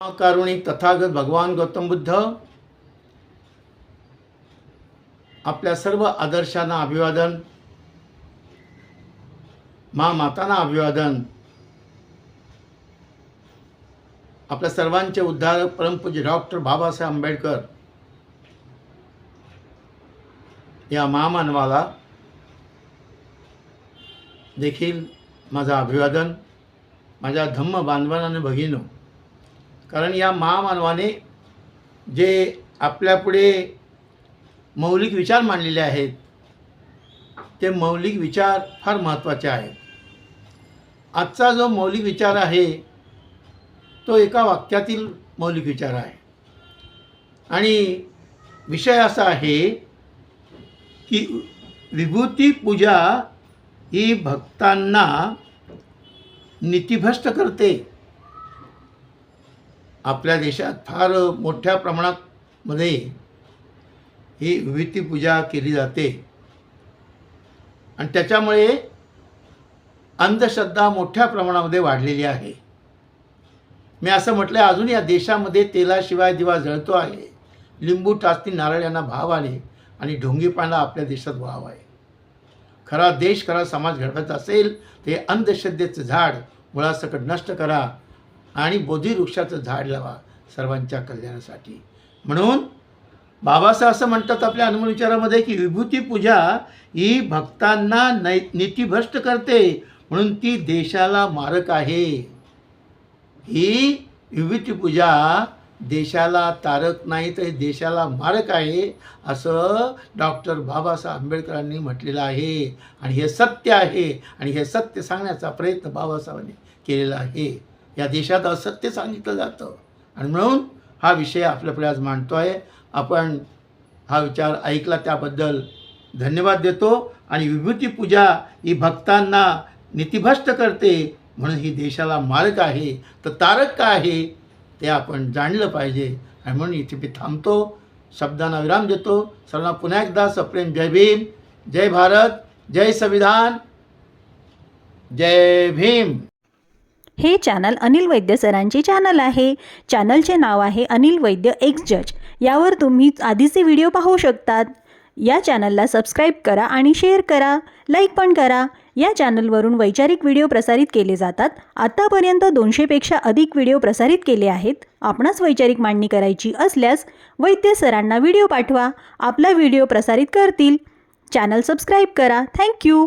महाकारुणी तथागत भगवान गौतम बुद्ध आपल्या सर्व आदर्शांना अभिवादन मा मातांना अभिवादन आपल्या सर्वांचे उद्धारक परमपूज्य डॉक्टर बाबासाहेब आंबेडकर या महामानवाला देखील माझं अभिवादन माझ्या धम्म बांधवांना भगिनो कारण या महामानवाने जे आपल्यापुढे मौलिक विचार मांडलेले आहेत ते मौलिक विचार फार महत्त्वाचे आहेत. आजचा जो मौलिक विचार आहे तो एका वाक्यातील मौलिक विचार आहे. आणि विषय असा आहे की विभूती पूजा ही भक्तांना नीतिभ्रष्ट करते. आपल्या देशात फार मोठ्या प्रमाणात मध्ये ही विभूती पूजा केली जाते. आणि त्याच्यामुळे अंधश्रद्धा मोठ्या प्रमाणामध्ये वाढलेली आहे. मी असं म्हटलं आहे अजून या देशामध्ये तेलाशिवाय दिवा जळतो आहे. लिंबू टाचणी नारळ यांना भाव आले आणि ढोंगीपाना आपल्या देशात वाव आहे. खरा देश खरा समाज घडवायचा असेल ते अंधश्रद्धेचं झाड मुळासकट नष्ट करा. आणि बोधिवृक्षाचं झाड लावा सर्वांच्या कल्याणासाठी. म्हणून बाबासाहेब असं म्हणतात आपल्या अनुभव विचारामध्ये की विभूती पूजा ही भक्तांना नै नीतिभ्रष्ट करते म्हणून ती देशाला मारक आहे. ही विभूती पूजा देशाला तारक नाही तर देशाला मारक आहे असं डॉक्टर बाबासाहेब आंबेडकरांनी म्हटलेलं आहे. आणि हे सत्य आहे आणि हे सत्य सांगण्याचा प्रयत्न बाबासाहेबांनी केलेला आहे. या देशात असत्य सांगितलं जातं. आणि म्हणून हा विषय आपल्याकडे आज मांडतो आहे. आपण हा विचार ऐकला त्याबद्दल धन्यवाद देतो. आणि विभूती पूजा ही भक्तांना नीतिभ्रष्ट करते म्हणून ही देशाला मार्ग आहे. तर तारक काय आहे ते आपण जाणलं पाहिजे. आणि म्हणून इथे मी थांबतो. शब्दांना विराम देतो. सर्वांना पुन्हा एकदा सप्रेम जय भीम. जय भारत. जय संविधान. जय भीम. हे चॅनल अनिल वैद्य सरांचे चॅनल आहे. चॅनलचे नाव आहे अनिल वैद्य एक्स जज. यावर तुम्ही आधीचे व्हिडिओ पाहू शकतात. या चॅनलला सबस्क्राईब करा आणि शेअर करा. लाईक पण करा. या चॅनलवरून वैचारिक व्हिडिओ प्रसारित केले जातात. आत्तापर्यंत दोनशेपेक्षा अधिक व्हिडिओ प्रसारित केले आहेत. आपणास वैचारिक मांडणी करायची असल्यास वैद्य सरांना व्हिडिओ पाठवा. आपला व्हिडिओ प्रसारित करतील. चॅनल सबस्क्राईब करा. Thank you.